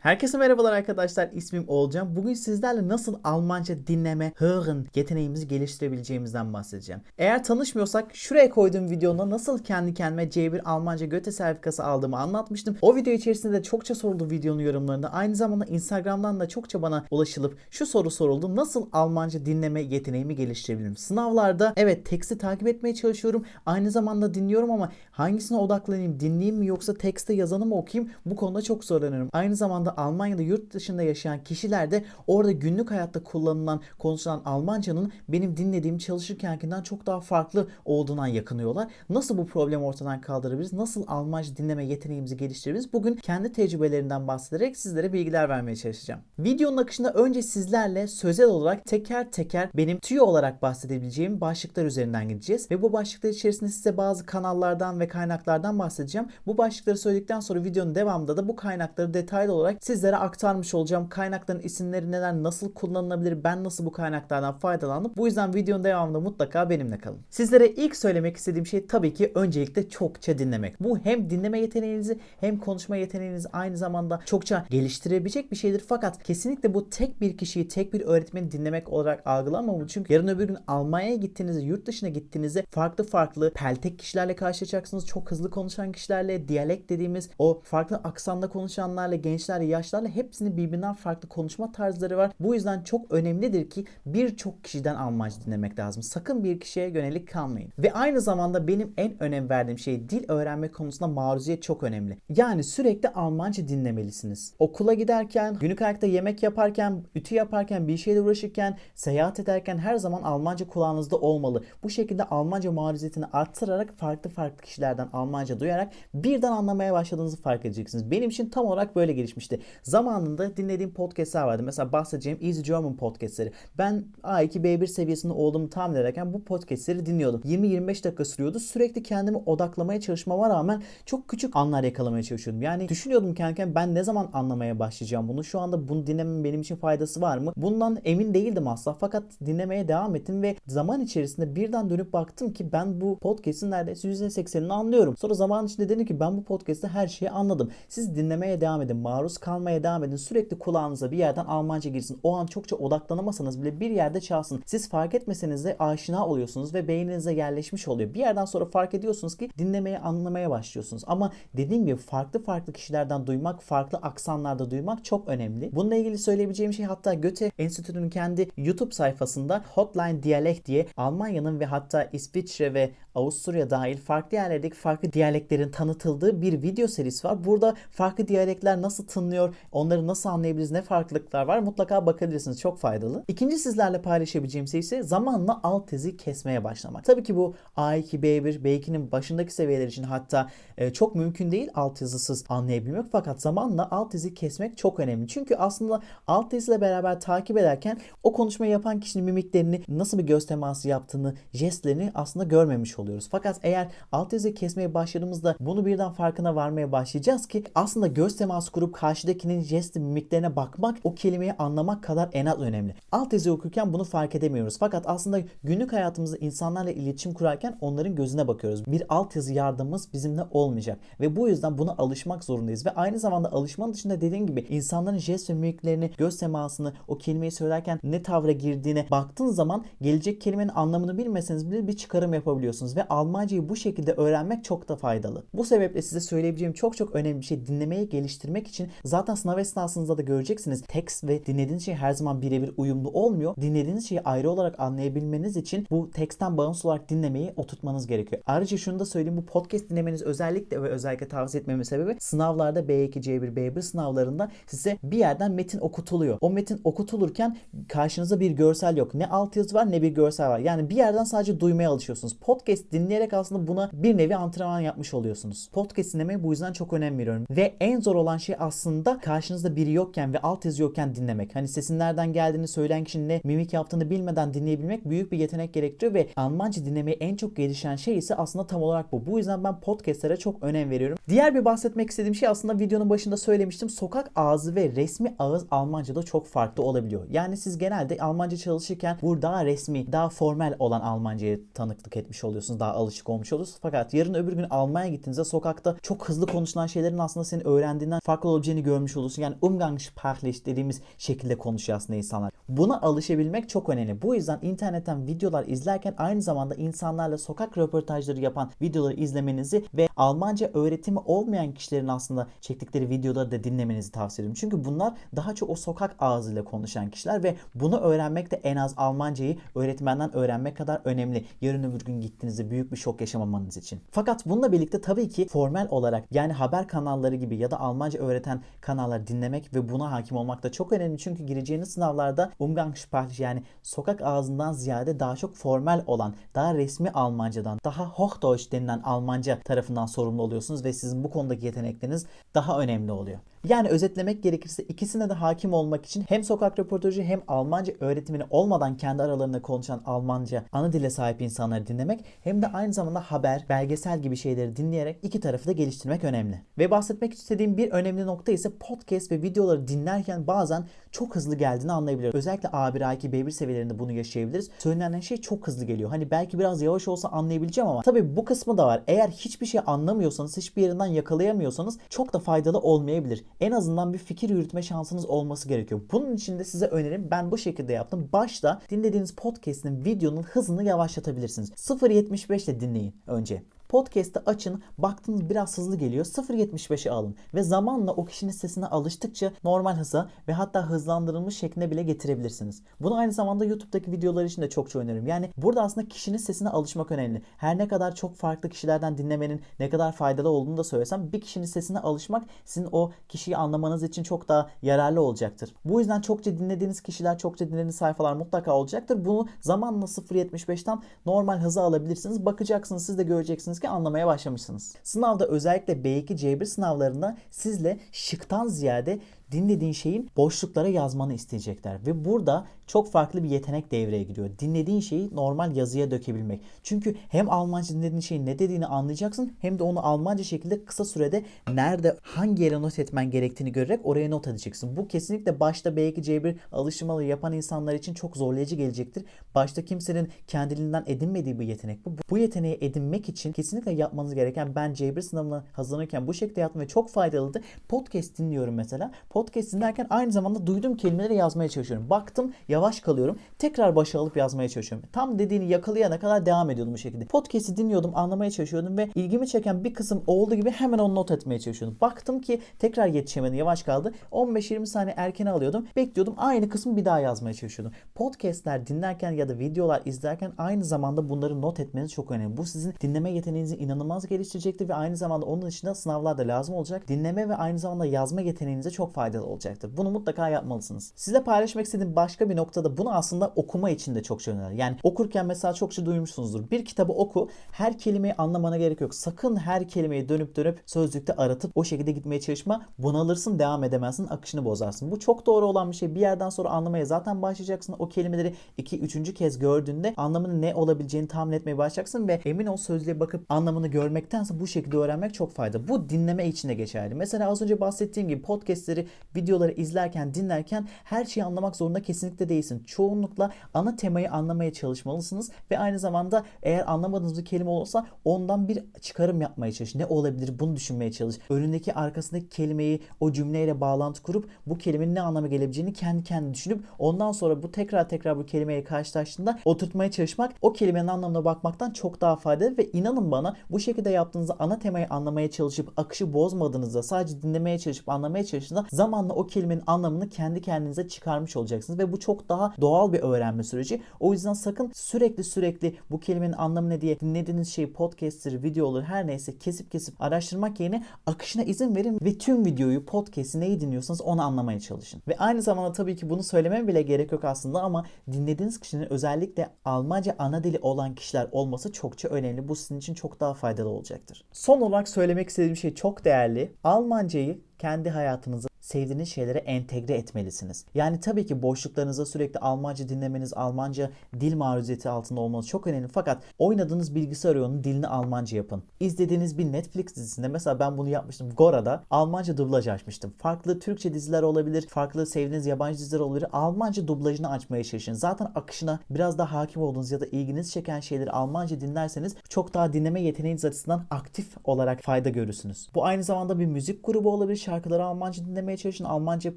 Herkese merhabalar arkadaşlar. İsmim Olcan. Bugün sizlerle nasıl Almanca dinleme, hören yeteneğimizi geliştirebileceğimizden bahsedeceğim. Eğer tanışmıyorsak şuraya koyduğum videomda nasıl kendi kendime C1 Almanca Göte sertifikası aldığımı anlatmıştım. O video içerisinde de çokça soruldu videonun yorumlarında. Aynı zamanda Instagram'dan da çokça bana ulaşılıp şu soru soruldu. Nasıl Almanca dinleme yeteneğimi geliştirebilirim? Sınavlarda evet teksti takip etmeye çalışıyorum. Aynı zamanda dinliyorum ama hangisine odaklanayım? Dinleyeyim mi yoksa tekste yazanı mı okuyayım? Bu konuda çok zorlanıyorum. Aynı zamanda Almanya'da yurt dışında yaşayan kişiler de orada günlük hayatta kullanılan, konuşulan Almancanın benim dinlediğim çalışırkenkinden çok daha farklı olduğundan yakınıyorlar. Nasıl bu problemi ortadan kaldırabiliriz? Nasıl Almanca dinleme yeteneğimizi geliştirebiliriz? Bugün kendi tecrübelerinden bahsederek sizlere bilgiler vermeye çalışacağım. Videonun akışında önce sizlerle sözel olarak teker teker benim tüyo olarak bahsedebileceğim başlıklar üzerinden gideceğiz. Ve bu başlıklar içerisinde size bazı kanallardan ve kaynaklardan bahsedeceğim. Bu başlıkları söyledikten sonra videonun devamında da bu kaynakları detaylı olarak sizlere aktarmış olacağım. Kaynakların isimleri neler, nasıl kullanılabilir, ben nasıl bu kaynaklardan faydalandım. Bu yüzden videonun devamında mutlaka benimle kalın. Sizlere ilk söylemek istediğim şey tabii ki öncelikle çokça dinlemek. Bu hem dinleme yeteneğinizi hem konuşma yeteneğinizi aynı zamanda çokça geliştirebilecek bir şeydir. Fakat kesinlikle bu tek bir kişiyi, tek bir öğretmeni dinlemek olarak algılanmamalı. Çünkü yarın öbür gün Almanya'ya gittiğinizde, yurt dışına gittiğinizde farklı farklı peltek kişilerle karşılaşacaksınız. Çok hızlı konuşan kişilerle, diyalekt dediğimiz o farklı aksanda konuşanlarla, gençlerle, yaşlarla hepsinin birbirinden farklı konuşma tarzları var. Bu yüzden çok önemlidir ki birçok kişiden Almanca dinlemek lazım. Sakın bir kişiye yönelik kalmayın. Ve aynı zamanda benim en önem verdiğim şey dil öğrenme konusunda maruziyet çok önemli. Yani sürekli Almanca dinlemelisiniz. Okula giderken, günlük hayatta yemek yaparken, ütü yaparken, bir şeyle uğraşırken, seyahat ederken her zaman Almanca kulağınızda olmalı. Bu şekilde Almanca maruziyetini arttırarak farklı farklı kişilerden Almanca duyarak birden anlamaya başladığınızı fark edeceksiniz. Benim için tam olarak böyle gelişmişti. Zamanında dinlediğim podcastler vardı. Mesela bahsedeceğim Easy German podcastleri. Ben A2 B1 seviyesinde olduğumu tahmin ederken bu podcastleri dinliyordum. 20-25 dakika sürüyordu. Sürekli kendimi odaklamaya çalışmama rağmen çok küçük anlar yakalamaya çalışıyordum. Yani düşünüyordum kendime ben ne zaman anlamaya başlayacağım bunu? Şu anda bunu dinlememin benim için faydası var mı? Bundan emin değildim asla. Fakat dinlemeye devam ettim ve zaman içerisinde birden dönüp baktım ki ben bu podcast'in neredeyse %80'ini anlıyorum. Sonra zaman içinde dedim ki ben bu podcast'te her şeyi anladım. Siz dinlemeye devam edin. Maruz kalmaya devam edin. Sürekli kulağınıza bir yerden Almanca girsin. O an çokça odaklanamasanız bile bir yerde çalsın. Siz fark etmeseniz de aşina oluyorsunuz ve beyninize yerleşmiş oluyor. Bir yerden sonra fark ediyorsunuz ki dinlemeye, anlamaya başlıyorsunuz. Ama dediğim gibi farklı farklı kişilerden duymak, farklı aksanlarda duymak çok önemli. Bununla ilgili söyleyebileceğim şey hatta Göte Enstitüsü'nün kendi YouTube sayfasında Hotline Dialect diye Almanya'nın ve hatta İsviçre ve Avusturya dahil farklı yerlerdeki farklı diyaleklerin tanıtıldığı bir video serisi var. Burada farklı diyalekler nasıl tınlıyor, onları nasıl anlayabiliriz, ne farklılıklar var mutlaka bakabilirsiniz. Çok faydalı. İkinci sizlerle paylaşabileceğim şey ise zamanla alt tezi kesmeye başlamak. Tabii ki bu A2, B1, B2'nin başındaki seviyeler için hatta e, çok mümkün değil alt yazısız anlayabilmek. Fakat zamanla alt tezi kesmek çok önemli. Çünkü aslında alt teziyle beraber takip ederken o konuşmayı yapan kişinin mimiklerini, nasıl bir göz teması yaptığını, jestlerini aslında görmemiş oluyoruz. Fakat eğer alt yazıyı kesmeye başladığımızda bunu birden farkına varmaya başlayacağız ki aslında göz teması kurup karşıdakinin jest mimiklerine bakmak o kelimeyi anlamak kadar en az önemli. Alt yazı okurken bunu fark edemiyoruz. Fakat aslında günlük hayatımızda insanlarla iletişim kurarken onların gözüne bakıyoruz. Bir alt yazı yardımımız bizimle olmayacak ve bu yüzden buna alışmak zorundayız ve aynı zamanda alışmanın dışında dediğim gibi insanların jest ve mimiklerini, göz temasını, o kelimeyi söylerken ne tavra girdiğine baktığın zaman gelecek kelimenin anlamını bilmeseniz bile bir çıkarım yapabiliyorsunuz ve Almancayı bu şekilde öğrenmek çok da faydalı. Bu sebeple size söyleyebileceğim çok çok önemli bir şey dinlemeyi geliştirmek için zaten sınav esnasında da göreceksiniz. Tekst ve dinlediğiniz şey her zaman birebir uyumlu olmuyor. Dinlediğiniz şeyi ayrı olarak anlayabilmeniz için bu teksten bağımsız olarak dinlemeyi oturtmanız gerekiyor. Ayrıca şunu da söyleyeyim bu podcast dinlemeniz özellikle ve özellikle tavsiye etmemin sebebi sınavlarda B2, C1, B1 sınavlarında size bir yerden metin okutuluyor. O metin okutulurken karşınızda bir görsel yok. Ne altyazı var ne bir görsel var. Yani bir yerden sadece duymaya alışıyorsunuz. Podcast dinleyerek aslında buna bir nevi antrenman yapmış oluyorsunuz. Podcast dinlemeye bu yüzden çok önem veriyorum. Ve en zor olan şey aslında karşınızda biri yokken ve altyazı yokken dinlemek. Hani sesin nereden geldiğini söyleyen kişinin ne mimik yaptığını bilmeden dinleyebilmek büyük bir yetenek gerektiriyor ve Almanca dinlemeyi en çok gelişen şey ise aslında tam olarak bu. Bu yüzden ben podcastlere çok önem veriyorum. Diğer bir bahsetmek istediğim şey aslında videonun başında söylemiştim. Sokak ağzı ve resmi ağız Almanca'da çok farklı olabiliyor. Yani siz genelde Almanca çalışırken bu daha resmi, daha formal olan Almanca'ya tanıklık etmiş oluyorsunuz. Olursunuz daha alışık olmuş olursunuz. Fakat yarın öbür gün Almanya'ya gittiğinizde sokakta çok hızlı konuşulan şeylerin aslında senin öğrendiğinden farklı olabileceğini görmüş olursun. Yani umgangssprachlich dediğimiz şekilde konuşuyor aslında insanlar. Buna alışabilmek çok önemli. Bu yüzden internetten videolar izlerken aynı zamanda insanlarla sokak röportajları yapan videoları izlemenizi ve Almanca öğretimi olmayan kişilerin aslında çektikleri videoları da dinlemenizi tavsiye ederim. Çünkü bunlar daha çok o sokak ağzıyla konuşan kişiler ve bunu öğrenmek de en az Almancayı öğretmenden öğrenmek kadar önemli. Yarın öbür gün gittiğinizde büyük bir şok yaşamamanız için. Fakat bununla birlikte tabii ki formel olarak yani haber kanalları gibi ya da Almanca öğreten kanallar dinlemek ve buna hakim olmak da çok önemli. Çünkü gireceğiniz sınavlarda Umgangssprachlich yani sokak ağzından ziyade daha çok formel olan, daha resmi Almancadan, daha Hochdeutsch denilen Almanca tarafından sorumlu oluyorsunuz ve sizin bu konudaki yetenekleriniz daha önemli oluyor. Yani özetlemek gerekirse ikisine de hakim olmak için hem sokak röportajı hem Almanca öğretimini olmadan kendi aralarında konuşan Almanca ana dile sahip insanları dinlemek hem de aynı zamanda haber, belgesel gibi şeyleri dinleyerek iki tarafı da geliştirmek önemli. Ve bahsetmek istediğim bir önemli nokta ise podcast ve videoları dinlerken bazen çok hızlı geldiğini anlayabiliyoruz. Özellikle A1, A2, B1 seviyelerinde bunu yaşayabiliriz. Söylenen şey çok hızlı geliyor. Hani belki biraz yavaş olsa anlayabileceğim ama tabii bu kısmı da var. Eğer hiçbir şey anlamıyorsanız, hiçbir yerinden yakalayamıyorsanız çok da faydalı olmayabilir en azından bir fikir yürütme şansınız olması gerekiyor. Bunun için de size önerim ben bu şekilde yaptım. Başta dinlediğiniz podcast'in videonun hızını yavaşlatabilirsiniz. 0.75 ile dinleyin önce. Podcast'ı açın, baktınız biraz hızlı geliyor. 0.75'e alın ve zamanla o kişinin sesine alıştıkça normal hıza ve hatta hızlandırılmış şekline bile getirebilirsiniz. Bunu aynı zamanda YouTube'daki videolar için de çokça öneririm. Yani burada aslında kişinin sesine alışmak önemli. Her ne kadar çok farklı kişilerden dinlemenin ne kadar faydalı olduğunu da söylesem bir kişinin sesine alışmak sizin o kişiyi anlamanız için çok daha yararlı olacaktır. Bu yüzden çokça dinlediğiniz kişiler, çokça dinlediğiniz sayfalar mutlaka olacaktır. Bunu zamanla 0.75'ten normal hıza alabilirsiniz. Bakacaksınız siz de göreceksiniz ki anlamaya başlamışsınız. Sınavda özellikle B2 C1 sınavlarında sizle şıktan ziyade dinlediğin şeyin boşluklara yazmanı isteyecekler. Ve burada çok farklı bir yetenek devreye giriyor. Dinlediğin şeyi normal yazıya dökebilmek. Çünkü hem Almanca dinlediğin şeyin ne dediğini anlayacaksın hem de onu Almanca şekilde kısa sürede nerede hangi yere not etmen gerektiğini görerek oraya not edeceksin. Bu kesinlikle başta B2 C1 alıştırmaları yapan insanlar için çok zorlayıcı gelecektir. Başta kimsenin kendiliğinden edinmediği bir yetenek bu. Bu yeteneği edinmek için kesinlikle yapmanız gereken ben C1 sınavına hazırlanırken bu şekilde yaptım ve çok faydalıdı. Podcast dinliyorum mesela. Podcast dinlerken aynı zamanda duyduğum kelimeleri yazmaya çalışıyorum. Baktım yavaş kalıyorum. Tekrar başa alıp yazmaya çalışıyorum. Tam dediğini yakalayana kadar devam ediyordum bu şekilde. Podcast'i dinliyordum, anlamaya çalışıyordum ve ilgimi çeken bir kısım olduğu gibi hemen onu not etmeye çalışıyordum. Baktım ki tekrar yetişemedim, yavaş kaldı. 15-20 saniye erken alıyordum. Bekliyordum. Aynı kısmı bir daha yazmaya çalışıyordum. Podcast'ler dinlerken ya da videolar izlerken aynı zamanda bunları not etmeniz çok önemli. Bu sizin dinleme yeteneğinizi inanılmaz geliştirecektir ve aynı zamanda onun dışında sınavlarda lazım olacak. Dinleme ve aynı zamanda yazma yeteneğinize çok faydalı olacaktır. Bunu mutlaka yapmalısınız. Size paylaşmak istediğim başka bir noktada bunu aslında okuma için de çokça öneririm. Yani okurken mesela çokça duymuşsunuzdur. Bir kitabı oku. Her kelimeyi anlamana gerek yok. Sakın her kelimeyi dönüp dönüp sözlükte aratıp o şekilde gitmeye çalışma. Bunalırsın, devam edemezsin, akışını bozarsın. Bu çok doğru olan bir şey. Bir yerden sonra anlamaya zaten başlayacaksın. O kelimeleri iki, üçüncü kez gördüğünde anlamının ne olabileceğini tahmin etmeye başlayacaksın ve emin ol sözlüğe bakıp anlamını görmektense bu şekilde öğrenmek çok fayda. Bu dinleme için de geçerli. Mesela az önce bahsettiğim gibi podcastleri, videoları izlerken, dinlerken her şeyi anlamak zorunda kesinlikle değilsin. Çoğunlukla ana temayı anlamaya çalışmalısınız ve aynı zamanda eğer anlamadığınız bir kelime olursa ondan bir çıkarım yapmaya çalış. Ne olabilir bunu düşünmeye çalış. Önündeki arkasındaki kelimeyi o cümleyle bağlantı kurup bu kelimenin ne anlama gelebileceğini kendi kendine düşünüp ondan sonra bu tekrar tekrar bu kelimeyle karşılaştığında oturtmaya çalışmak o kelimenin anlamına bakmaktan çok daha faydalı ve inanın bana bu şekilde yaptığınızda ana temayı anlamaya çalışıp akışı bozmadığınızda sadece dinlemeye çalışıp anlamaya çalıştığınızda zamanla o kelimenin anlamını kendi kendinize çıkarmış olacaksınız ve bu çok daha doğal bir öğrenme süreci. O yüzden sakın sürekli sürekli bu kelimenin anlamı ne diye dinlediğiniz şeyi podcast'tir, videoları her neyse kesip kesip araştırmak yerine akışına izin verin ve tüm videoyu, podcast'i neyi dinliyorsanız onu anlamaya çalışın. Ve aynı zamanda tabii ki bunu söylemem bile gerek yok aslında ama dinlediğiniz kişinin özellikle Almanca ana dili olan kişiler olması çokça önemli. Bu sizin için çok daha faydalı olacaktır. Son olarak söylemek istediğim şey çok değerli. Almancayı kendi hayatınıza sevdiğiniz şeylere entegre etmelisiniz. Yani tabii ki boşluklarınızda sürekli Almanca dinlemeniz, Almanca dil maruziyeti altında olmanız çok önemli. Fakat oynadığınız bilgisayar oyununun dilini Almanca yapın. İzlediğiniz bir Netflix dizisinde mesela ben bunu yapmıştım. Gora'da Almanca dublaj açmıştım. Farklı Türkçe diziler olabilir, farklı sevdiğiniz yabancı diziler olabilir. Almanca dublajını açmaya çalışın. Zaten akışına biraz daha hakim olduğunuz ya da ilginiz çeken şeyleri Almanca dinlerseniz çok daha dinleme yeteneğiniz açısından aktif olarak fayda görürsünüz. Bu aynı zamanda bir müzik grubu olabilir. Şarkıları Almanca dinlemeye çalışın. Almanca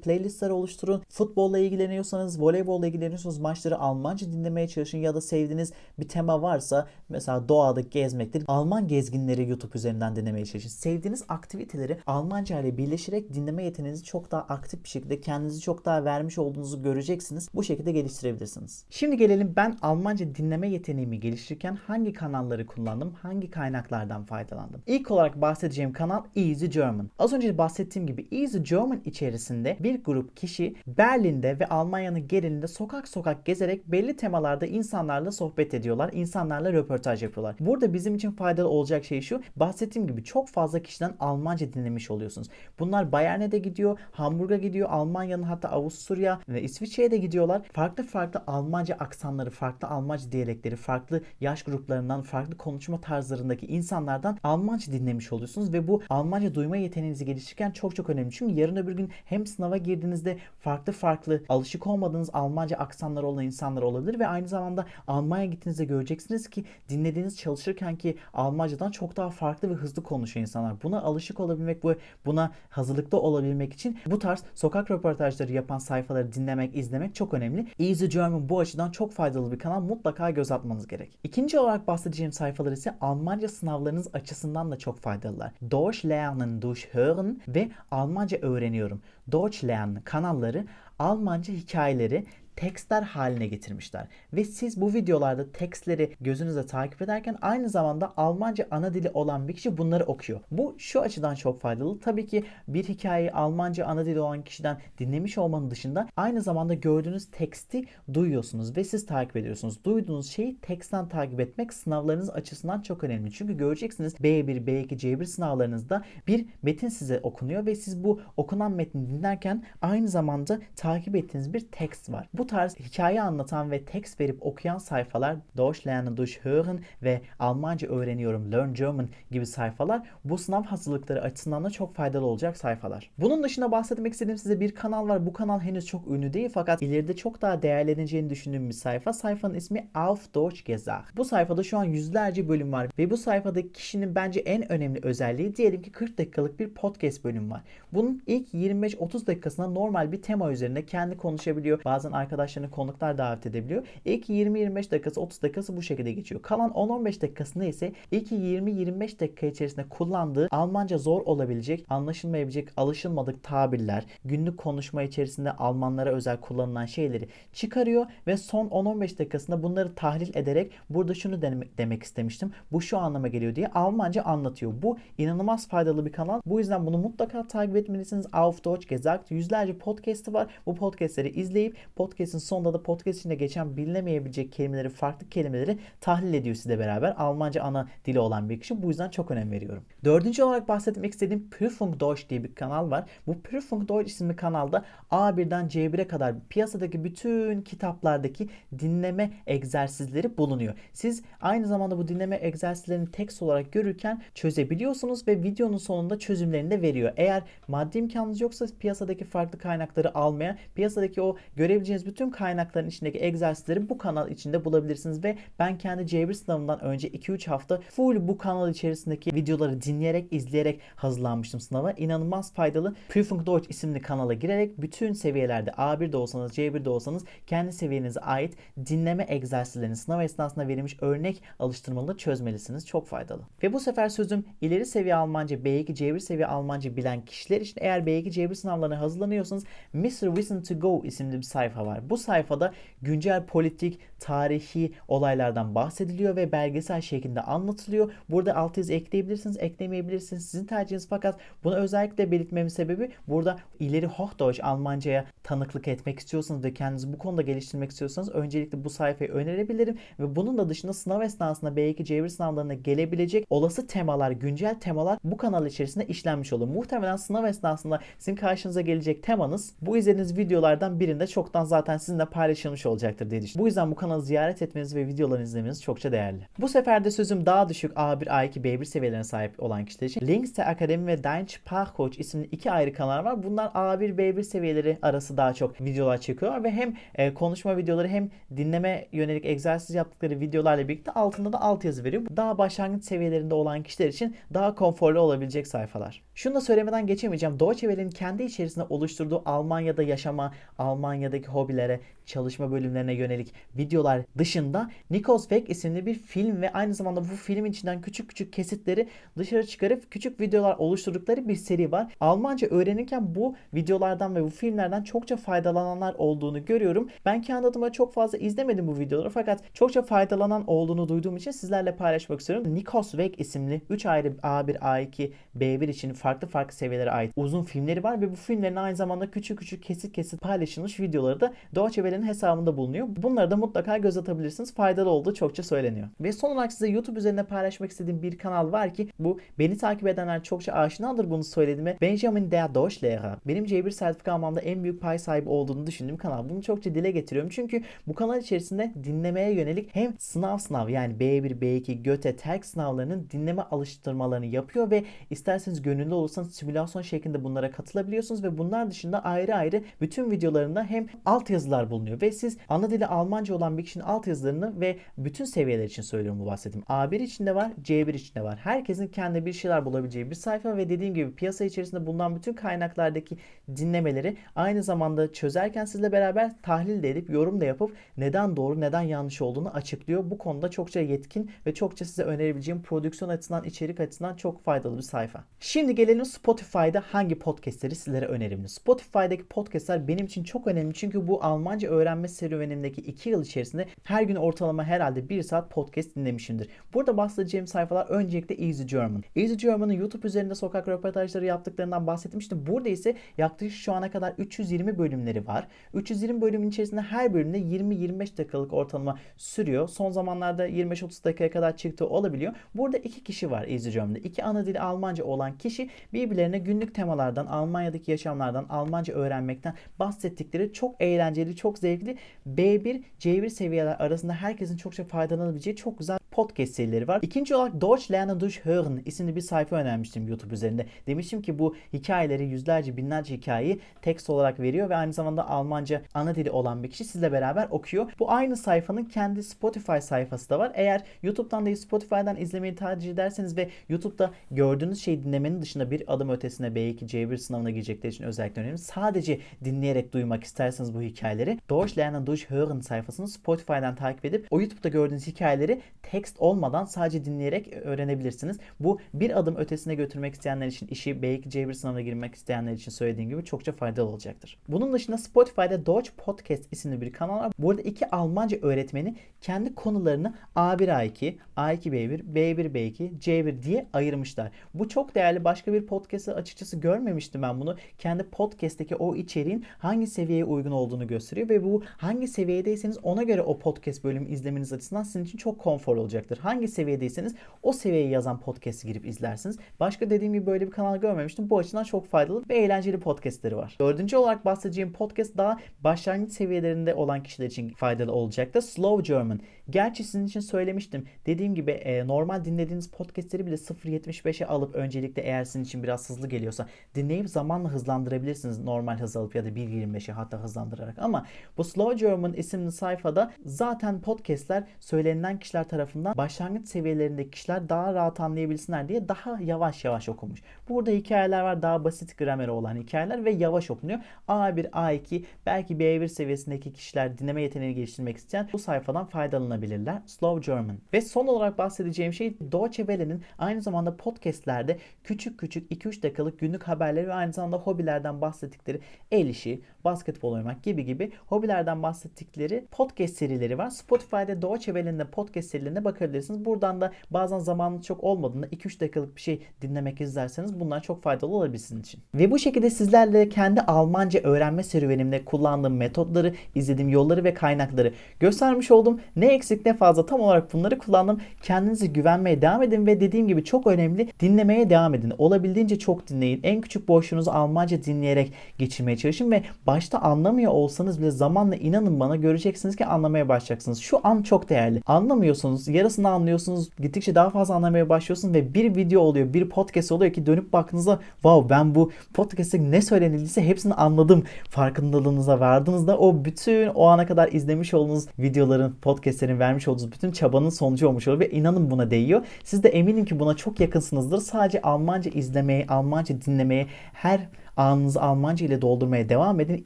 playlistler oluşturun. Futbolla ilgileniyorsanız, voleybolla ilgileniyorsanız maçları Almanca dinlemeye çalışın ya da sevdiğiniz bir tema varsa mesela doğada gezmektir. Alman gezginleri YouTube üzerinden dinlemeye çalışın. Sevdiğiniz aktiviteleri Almanca ile birleşerek dinleme yeteneğinizi çok daha aktif bir şekilde kendinizi çok daha vermiş olduğunuzu göreceksiniz. Bu şekilde geliştirebilirsiniz. Şimdi gelelim ben Almanca dinleme yeteneğimi geliştirirken hangi kanalları kullandım, hangi kaynaklardan faydalandım. İlk olarak bahsedeceğim kanal Easy German. Az önce bahsettiğim gibi Easy German içerisinde bir grup kişi Berlin'de ve Almanya'nın genelinde sokak sokak gezerek belli temalarda insanlarla sohbet ediyorlar. insanlarla röportaj yapıyorlar. Burada bizim için faydalı olacak şey şu. Bahsettiğim gibi çok fazla kişiden Almanca dinlemiş oluyorsunuz. Bunlar Bayern'e de gidiyor, Hamburg'a gidiyor, Almanya'nın hatta Avusturya ve İsviçre'ye de gidiyorlar. Farklı farklı Almanca aksanları, farklı Almanca diyalekleri, farklı yaş gruplarından, farklı konuşma tarzlarındaki insanlardan Almanca dinlemiş oluyorsunuz ve bu Almanca duyma yeteneğinizi geliştirirken çok çok önemli. Çünkü yarın öbür gün hem sınava girdiğinizde farklı farklı alışık olmadığınız Almanca aksanları olan insanlar olabilir ve aynı zamanda Almanya gittiğinizde göreceksiniz ki dinlediğiniz çalışırken ki Almancadan çok daha farklı ve hızlı konuşuyor insanlar. Buna alışık olabilmek, bu buna hazırlıklı olabilmek için bu tarz sokak röportajları yapan sayfaları dinlemek, izlemek çok önemli. Easy German bu açıdan çok faydalı bir kanal. Mutlaka göz atmanız gerek. İkinci olarak bahsedeceğim sayfalar ise Almanca sınavlarınız açısından da çok faydalılar. Deutsch lernen durch hören ve Almanca öğreniyorum. Deutsch lernen kanalları Almanca hikayeleri tekstler haline getirmişler. Ve siz bu videolarda tekstleri gözünüzde takip ederken aynı zamanda Almanca ana dili olan bir kişi bunları okuyor. Bu şu açıdan çok faydalı. Tabii ki bir hikayeyi Almanca ana dili olan kişiden dinlemiş olmanın dışında aynı zamanda gördüğünüz teksti duyuyorsunuz ve siz takip ediyorsunuz. Duyduğunuz şeyi teksten takip etmek sınavlarınız açısından çok önemli. Çünkü göreceksiniz B1, B2, C1 sınavlarınızda bir metin size okunuyor ve siz bu okunan metni dinlerken aynı zamanda takip ettiğiniz bir tekst var. Bu tarz hikaye anlatan ve tekst verip okuyan sayfalar Deutsch lernen durch hören ve Almanca öğreniyorum Learn German gibi sayfalar bu sınav hazırlıkları açısından da çok faydalı olacak sayfalar. Bunun dışında bahsetmek istediğim size bir kanal var. Bu kanal henüz çok ünlü değil fakat ileride çok daha değerleneceğini düşündüğüm bir sayfa. Sayfanın ismi Auf Deutsch gesagt. Bu sayfada şu an yüzlerce bölüm var ve bu sayfadaki kişinin bence en önemli özelliği diyelim ki 40 dakikalık bir podcast bölüm var. Bunun ilk 25-30 dakikasında normal bir tema üzerinde kendi konuşabiliyor. Bazen arkadaşlarını konuklar davet edebiliyor. İlk 20-25 dakikası 30 dakikası bu şekilde geçiyor. Kalan 10-15 dakikasında ise ilk 20-25 dakika içerisinde kullandığı Almanca zor olabilecek, anlaşılmayabilecek, alışılmadık tabirler, günlük konuşma içerisinde Almanlara özel kullanılan şeyleri çıkarıyor ve son 10-15 dakikasında bunları tahlil ederek burada şunu demek istemiştim. Bu şu anlama geliyor diye Almanca anlatıyor. Bu inanılmaz faydalı bir kanal. Bu yüzden bunu mutlaka takip etmelisiniz. Auf Deutsch gesagt. Yüzlerce podcast'ı var. Bu podcast'leri izleyip podcast'in sonunda da podcast içinde geçen bilinemeyebilecek kelimeleri, farklı kelimeleri tahlil ediyor sizle beraber. Almanca ana dili olan bir kişi. Bu yüzden çok önem veriyorum. Dördüncü olarak bahsetmek istediğim Prüfung Deutsch diye bir kanal var. Bu Prüfung Deutsch isimli kanalda A1'den C1'e kadar piyasadaki bütün kitaplardaki dinleme egzersizleri bulunuyor. Siz aynı zamanda bu dinleme egzersizlerini tekst olarak görürken çözebiliyorsunuz ve videonun sonunda çözümlerini de veriyor. Eğer maddi imkanınız yoksa piyasadaki farklı kaynakları almaya, piyasadaki o görebileceğiniz bütün kaynakların içindeki egzersizleri bu kanal içinde bulabilirsiniz ve ben kendi C1 sınavından önce 2-3 hafta full bu kanal içerisindeki videoları dinleyerek, izleyerek hazırlanmıştım sınava. İnanılmaz faydalı. Prüfung Deutsch isimli kanala girerek bütün seviyelerde A1'de olsanız, C1'de olsanız kendi seviyenize ait dinleme egzersizlerini sınav esnasında verilmiş örnek alıştırmaları çözmelisiniz. Çok faydalı. Ve bu sefer sözüm ileri seviye Almanca, B2, C1 seviye Almanca bilen kişiler için eğer B2, C1 sınavlarına hazırlanıyorsanız Mr. Listen to Go isimli bir sayfa var. Bu sayfada güncel politik, tarihi olaylardan bahsediliyor ve belgesel şeklinde anlatılıyor. Burada altyazı ekleyebilirsiniz, eklemeyebilirsiniz. Sizin tercihiniz fakat bunu özellikle belirtmemin sebebi burada ileri Hochdeutsch Almanca'ya tanıklık etmek istiyorsanız ve kendinizi bu konuda geliştirmek istiyorsanız öncelikle bu sayfayı önerebilirim ve bunun da dışında sınav esnasında B2 C1 sınavlarına gelebilecek olası temalar, güncel temalar bu kanal içerisinde işlenmiş olur. Muhtemelen sınav esnasında sizin karşınıza gelecek temanız bu izlediğiniz videolardan birinde çoktan zaten sizinle paylaşılmış olacaktır diye düşünüyorum. Bu yüzden bu kanalı ziyaret etmeniz ve videolarını izlemeniz çokça değerli. Bu sefer de sözüm daha düşük A1, A2, B1 seviyelerine sahip olan kişiler için Links'te Akademi ve Dein Sprachcoach isimli iki ayrı kanal var. Bunlar A1, B1 seviyeleri arası daha çok videolar çekiyorlar ve hem e, konuşma videoları hem dinleme yönelik egzersiz yaptıkları videolarla birlikte altında da altyazı veriyor. Daha başlangıç seviyelerinde olan kişiler için daha konforlu olabilecek sayfalar. Şunu da söylemeden geçemeyeceğim. Deutsche Welle'nin kendi içerisinde oluşturduğu Almanya'da yaşama, Almanya'daki hobilere, çalışma bölümlerine yönelik videolar dışında Nikos Weg isimli bir film ve aynı zamanda bu filmin içinden küçük küçük kesitleri dışarı çıkarıp küçük videolar oluşturdukları bir seri var. Almanca öğrenirken bu videolardan ve bu filmlerden çokça faydalananlar olduğunu görüyorum. Ben kendi adıma çok fazla izlemedim bu videoları fakat çokça faydalanan olduğunu duyduğum için sizlerle paylaşmak istiyorum. Nikos Weg isimli 3 ayrı A1, A2, B1 için farklı farklı seviyelere ait uzun filmleri var ve bu filmlerin aynı zamanda küçük küçük kesit kesit paylaşılmış videoları da Deutsche Welle'nin hesabında bulunuyor. Bunları da mutlaka göz atabilirsiniz. Faydalı olduğu çokça söyleniyor. Ve son olarak size YouTube üzerinde paylaşmak istediğim bir kanal var ki bu beni takip edenler çokça aşinadır bunu söylediğime. Benjamin der Deutschlehrer. Benim C1 sertifika almamda en büyük pay sahibi olduğunu düşündüğüm kanal. Bunu çokça dile getiriyorum. Çünkü bu kanal içerisinde dinlemeye yönelik hem sınav sınav yani B1, B2, GÖTE, TERK sınavlarının dinleme alıştırmalarını yapıyor ve isterseniz gönüllü olursanız simülasyon şeklinde bunlara katılabiliyorsunuz ve bunlar dışında ayrı ayrı bütün videolarında hem altyazılar bulunuyor ve siz ana dili Almanca olan bir kişinin altyazılarını ve bütün seviyeler için söylüyorum bu bahsettiğim. A1 içinde var, C1 içinde var. Herkesin kendi bir şeyler bulabileceği bir sayfa ve dediğim gibi piyasa içerisinde bulunan bütün kaynaklardaki dinlemeleri aynı zamanda çözerken sizle beraber tahlil de edip yorum da yapıp neden doğru neden yanlış olduğunu açıklıyor. Bu konuda çokça yetkin ve çokça size önerebileceğim prodüksiyon açısından içerik açısından çok faydalı bir sayfa. Şimdi gelelim Spotify'da hangi podcastleri sizlere önerimli. Spotify'daki podcastler benim için çok önemli çünkü bu Almanca öğrenme serüvenimdeki 2 yıl içerisinde her gün ortalama herhalde 1 saat podcast dinlemişimdir. Burada bahsedeceğim sayfalar öncelikle Easy German. Easy German'ın YouTube üzerinde sokak röportajları yaptıklarından bahsetmiştim. Burada ise yaklaşık şu ana kadar 320 bölümleri var. 320 bölümün içerisinde her bölümde 20-25 dakikalık ortalama sürüyor. Son zamanlarda 25-30 dakikaya kadar çıktığı olabiliyor. Burada iki kişi var Easy German'da. İki ana dili Almanca olan kişi birbirlerine günlük temalardan, Almanya'daki yaşamlardan, Almanca öğrenmekten bahsettikleri çok eğlenceli, çok zevkli B1, C1 seviyeler arasında herkesin çokça faydalanabileceği çok güzel podcast serileri var. İkinci olarak Deutsch Lernen durch Hören isimli bir sayfa önermiştim YouTube üzerinde. Demiştim ki bu hikayeleri yüzlerce binlerce hikayeyi tekst olarak veriyor ve aynı zamanda Almanca ana dili olan bir kişi sizle beraber okuyor. Bu aynı sayfanın kendi Spotify sayfası da var. Eğer YouTube'dan değil Spotify'dan izlemeyi tercih ederseniz ve YouTube'da gördüğünüz şeyi dinlemenin dışında bir adım ötesine B2, C1 sınavına girecekler için özellikle önemli. Sadece dinleyerek duymak isterseniz bu hikayeleri Deutsch Lernen durch Hören sayfasını Spotify'dan takip edip o YouTube'da gördüğünüz hikayeleri tekst olmadan sadece dinleyerek öğrenebilirsiniz. Bu bir adım ötesine götürmek isteyenler için işi B2, C1 sınavına girmek isteyenler için söylediğim gibi çokça faydalı olacaktır. Bunun dışında Spotify'da Deutsch Podcast isimli bir kanal var. Burada iki Almanca öğretmeni kendi konularını A1, A2, A2, B1, B1, B2, C1 diye ayırmışlar. Bu çok değerli. Başka bir podcast'ı açıkçası görmemiştim ben bunu. Kendi podcast'teki o içeriğin hangi seviyeye uygun olduğunu gösteriyor ve bu hangi seviyedeyseniz ona göre o podcast bölümü izlemeniz açısından sizin için çok konforlu olacaktır. Hangi seviyedeyseniz o seviyeye yazan podcast'i girip izlersiniz. Başka dediğim gibi böyle bir kanal görmemiştim. Bu açıdan çok faydalı ve eğlenceli podcastleri var. Dördüncü olarak bahsedeceğim podcast daha başlangıç seviyelerinde olan kişiler için faydalı olacaktır. Slow German. Gerçi sizin için söylemiştim. Dediğim gibi e, normal dinlediğiniz podcastleri bile 0.75'e alıp öncelikle eğer sizin için biraz hızlı geliyorsa dinleyip zamanla hızlandırabilirsiniz. Normal hız alıp ya da 1.25'e hatta hızlandırarak. Ama bu Slow German isimli sayfada zaten podcastler söylenilen kişiler tarafından başlangıç seviyelerindeki kişiler daha rahat anlayabilsinler diye daha yavaş yavaş okumuş. Burada hikayeler var daha basit grameri olan hikayeler ve yavaş okunuyor. A1, A2 belki B1 seviyesindeki kişiler dinleme yeteneğini geliştirmek isteyen bu sayfadan faydalanabilirler. Slow German. Ve son olarak bahsedeceğim şey Deutsche Welle'nin aynı zamanda podcastlerde küçük küçük 2-3 dakikalık günlük haberleri ve aynı zamanda hobilerden bahsettikleri el işi, basketbol oynamak gibi gibi hobilerden bahsettikleri podcast serileri var. Spotify'da Deutsche Welle'nin de podcast serilerine bakabilirsiniz. Buradan da bazen zamanınız çok olmadığında 2-3 dakikalık bir şey dinlemek izlerseniz bunlar çok faydalı olabilir sizin için. Ve bu şekilde sizlerle kendi Almanca öğrenme serüvenimde kullandığım metotları, izlediğim yolları ve kaynakları göstermiş oldum. Ne eksik ne fazla tam olarak bunları kullandım. Kendinize güvenmeye devam edin ve dediğim gibi çok önemli dinlemeye devam edin. Olabildiğince çok dinleyin. En küçük boşluğunuzu Almanca dinleyerek geçirmeye çalışın ve başta anlamıyor olsanız bile zamanla inanın bana göreceksiniz ki anlamaya başlayacaksınız. Şu an çok değerli. Anlamıyorsunuz, yarısını anlıyorsunuz, gittikçe daha fazla anlamaya başlıyorsunuz ve bir video oluyor, bir podcast oluyor ki dönüp baktığınızda wow ben bu podcast'te ne söylenildiyse hepsini anladım farkındalığınıza vardığınızda o bütün o ana kadar izlemiş olduğunuz videoların, podcastlerin vermiş olduğunuz bütün çabanın sonucu olmuş oluyor ve inanın buna değiyor. Siz de eminim ki buna çok yakınsınızdır. Sadece Almanca izlemeye, Almanca dinlemeye, her anınızı Almanca ile doldurmaya devam edin.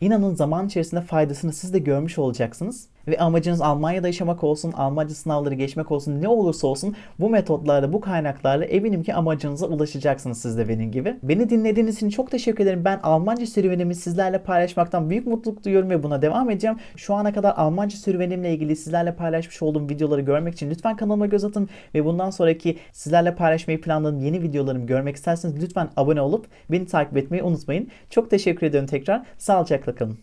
İnanın zaman içerisinde faydasını siz de görmüş olacaksınız. Ve amacınız Almanya'da yaşamak olsun, Almanca sınavları geçmek olsun, ne olursa olsun bu metotlarla, bu kaynaklarla eminim ki amacınıza ulaşacaksınız siz de benim gibi. Beni dinlediğiniz için çok teşekkür ederim. Ben Almanca serüvenimi sizlerle paylaşmaktan büyük mutluluk duyuyorum ve buna devam edeceğim. Şu ana kadar Almanca serüvenimle ilgili sizlerle paylaşmış olduğum videoları görmek için lütfen kanalıma göz atın ve bundan sonraki sizlerle paylaşmayı planladığım yeni videolarımı görmek isterseniz lütfen abone olup beni takip etmeyi unutmayın. Çok teşekkür ediyorum tekrar. Sağlıcakla kalın.